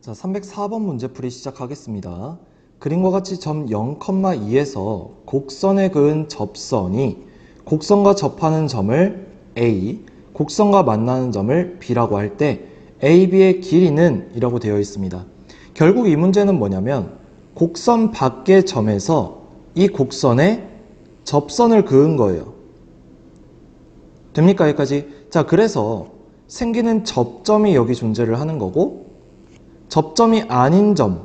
자, 304번 문제풀이 시작하겠습니다. 그림과 같이 점 0,2에서 곡선에 그은 접선이 곡선과 접하는 점을 A, 곡선과 만나는 점을 B라고 할 때 AB의 길이는 이라고 되어 있습니다. 결국 이 문제는 뭐냐면 곡선 밖의 점에서 이 곡선에 접선을 그은 거예요. 됩니까? 여기까지? 자, 그래서 생기는 접점이 여기 존재를 하는 거고 접점이 아닌 점,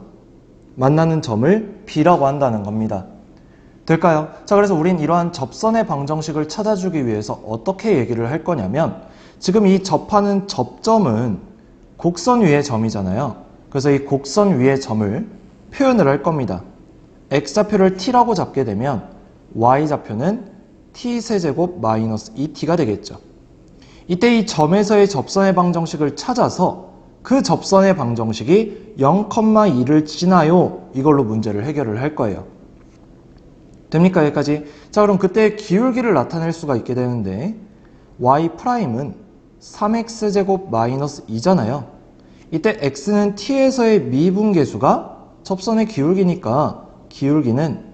만나는 점을 B라고 한다는 겁니다. 될까요? 자, 그래서 우린 이러한 접선의 방정식을 찾아주기 위해서 어떻게 얘기를 할 거냐면 지금 이 접하는 접점은 곡선 위의 점이잖아요. 그래서 이 곡선 위의 점을 표현을 할 겁니다. x좌표를 t라고 잡게 되면 y좌표는 t세제곱 마이너스 2t가 되겠죠. 이때 이 점에서의 접선의 방정식을 찾아서 그 접선의 방정식이 0,2를 지나요. 이걸로 문제를 해결을 할 거예요. 됩니까? 여기까지? 자, 그럼 그때 기울기를 나타낼 수가 있게 되는데 y'은 3x제곱 마이너스 2잖아요. 이때 x는 t에서의 미분계수가 접선의 기울기니까 기울기는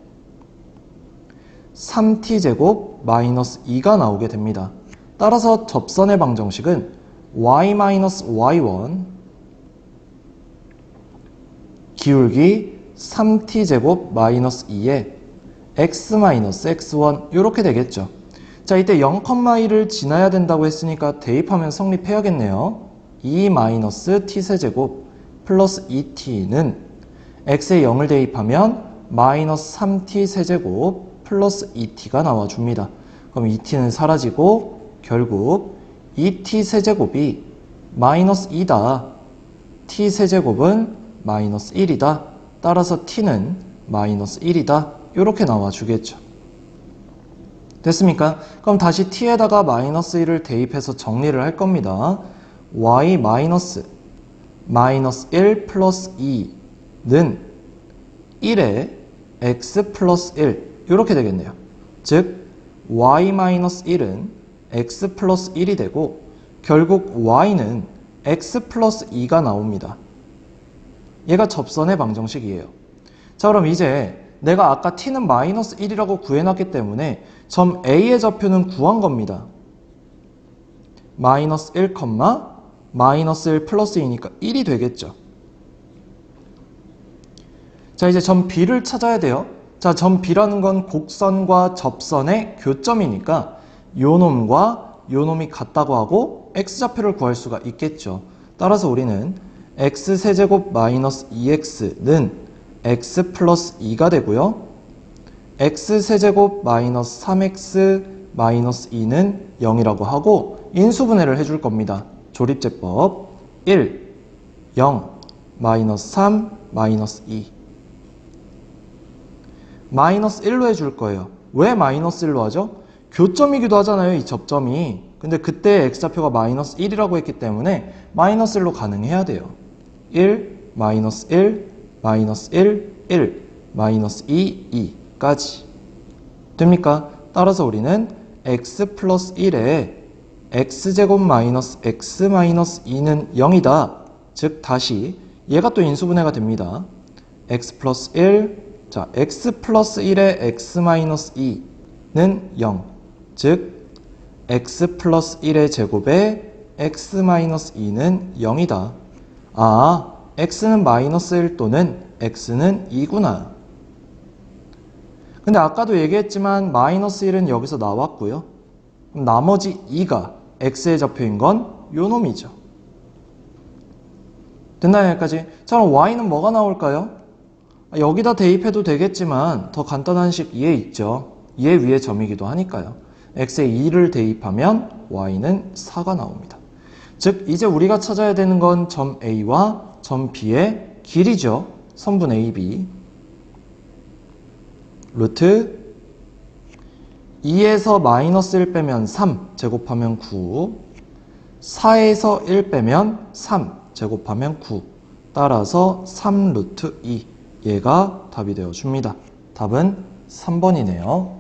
3t제곱 마이너스 2가 나오게 됩니다. 따라서 접선의 방정식은 y-y1 기울기 3t제곱 마이너스 2에 x 마이너스 x1 이렇게 되겠죠. 자 이때 0,2를 지나야 된다고 했으니까 대입하면 성립해야겠네요. 2 마이너스 t세제곱 플러스 2t는 x에 0을 대입하면 마이너스 3t 세제곱 플러스 2t가 나와줍니다. 그럼 2t는 사라지고 결국 2t 세제곱이 마이너스 2다. t 세제곱은 마이너스 1이다. 따라서 t는 마이너스 1이다. 이렇게 나와주겠죠. 됐습니까? 그럼 다시 t에다가 마이너스 1을 대입해서 정리를 할 겁니다. y 마이너스 마이너스 1 플러스 2는 1에 x 플러스 1 이렇게 되겠네요. 즉 y 마이너스 1은 x 플러스 1이 되고 결국 y는 x 플러스 2가 나옵니다. 얘가 접선의 방정식이에요. 자 그럼 이제 내가 아까 t는 마이너스 1이라고 구해놨기 때문에 점 A의 좌표는 구한 겁니다. 마이너스 1, 마이너스 1 플러스 2니까 1이 되겠죠. 자 이제 점 B를 찾아야 돼요. 자 점 B라는 건 곡선과 접선의 교점이니까 요 놈과 요 놈이 같다고 하고 x좌표를 구할 수가 있겠죠. 따라서 우리는 x세제곱 마이너스 2x는 x 플러스 2가 되고요. x세제곱 마이너스 3x 마이너스 2는 0이라고 하고 인수분해를 해줄 겁니다. 조립제법 1, 0, 마이너스 3, 마이너스 2 마이너스 1로 해줄 거예요. 왜 마이너스 1로 하죠? 교점이기도 하잖아요, 이 접점이. 근데 그때 x좌표가 마이너스 1이라고 했기 때문에 마이너스 1로 가능해야 돼요. 1, 마이너스 1, 마이너스 1, 1, 마이너스 2, 2까지. 됩니까? 따라서 우리는 x 플러스 1에 x제곱 마이너스 x 마이너스 2는 0이다. 즉 다시 얘가 또 인수분해가 됩니다. x 플러스 1, 자 x 플러스 1에 x 마이너스 2는 0. 즉 x 플러스 1의 제곱에 x 마이너스 2는 0이다. 아, x는 마이너스 1 또는 x는 2구나. 근데 아까도 얘기했지만 마이너스 1은 여기서 나왔고요. 그럼 나머지 2가 x의 좌표인 건 요 놈이죠. 됐나요 여기까지? 자 그럼 y는 뭐가 나올까요? 여기다 대입해도 되겠지만 더 간단한 식 이해 있죠. 얘 위에 점이기도 하니까요. x에 2를 대입하면 y는 4가 나옵니다. 즉 이제 우리가 찾아야 되는 건 점 A와 점 B의 길이죠. 선분 AB 루트 2에서 마이너스 1 빼면 3 제곱하면 9 4에서 1 빼면 3 제곱하면 9 따라서 3 루트 2 얘가 답이 되어 줍니다. 답은 3번이네요.